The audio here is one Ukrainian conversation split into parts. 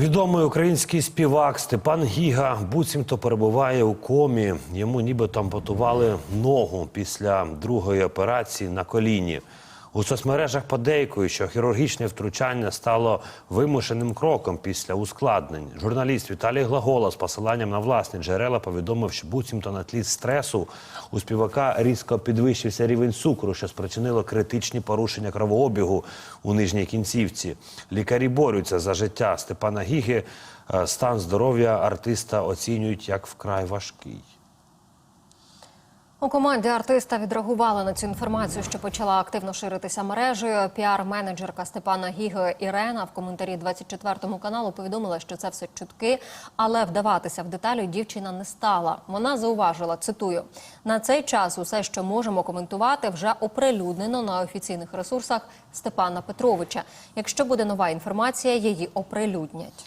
Відомий український співак Степан Гіга буцімто перебуває у комі. Йому ніби там потували ногу після другої операції на коліні. У соцмережах подейкують, що хірургічне втручання стало вимушеним кроком після ускладнень. Журналіст Віталій Глагола з посиланням на власні джерела повідомив, що буцімто на тлі стресу у співака різко підвищився рівень цукру, що спричинило критичні порушення кровообігу у нижній кінцівці. Лікарі борються за життя Степана Гіги. Е, Стан здоров'я артиста оцінюють як вкрай важкий. У команді артиста відреагували на цю інформацію, що почала активно ширитися мережею. Піар-менеджерка Степана Гіги Ірена в коментарі 24 каналу повідомила, що це все чутки, але вдаватися в деталі дівчина не стала. Вона зауважила, цитую: на цей час усе, що можемо коментувати, вже оприлюднено на офіційних ресурсах Степана Петровича. Якщо буде нова інформація, її оприлюднять.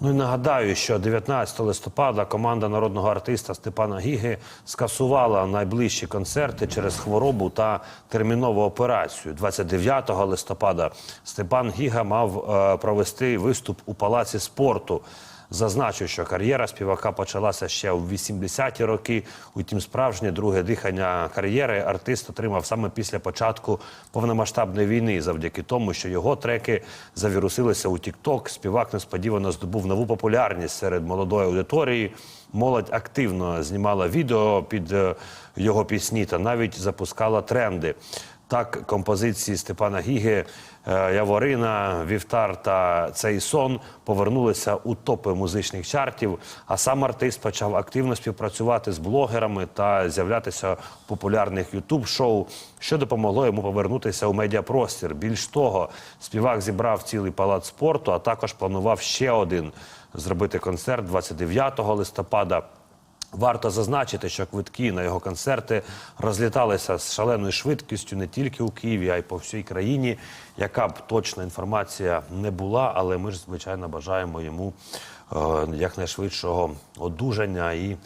Ну і нагадаю, що 19 листопада команда народного артиста Степана Гіги скасувала найближчі концерти через хворобу та термінову операцію. 29 листопада Степан Гіга мав е, провести виступ у палаці спорту. Зазначу, що кар'єра співака почалася ще у 80-ті роки. Утім, справжнє друге дихання кар'єри артист отримав саме після початку повномасштабної війни, завдяки тому, що його треки завірусилися у TikTok. Співак несподівано здобув нову популярність серед молодої аудиторії. Молодь активно знімала відео під е, його пісні та навіть запускала тренди. Так, композиції Степана Гіги, е, Яворина, Вівтар та цей сон повернулися у топи музичних чартів. А сам артист почав активно співпрацювати з блогерами та з'являтися в популярних ютуб-шоу, що допомогло йому повернутися у медіапростір. Більш того, співак зібрав цілий палац спорту, а також планував ще один зробити концерт 29 листопада. Варто зазначити, що квитки на його концерти розліталися з шаленою швидкістю не тільки у Києві, а й по всій країні. Яка б точна інформація не була, але ми ж звичайно бажаємо йому е, якнайшвидшого одужання і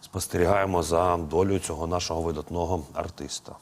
спостерігаємо за долю цього нашого видатного артиста.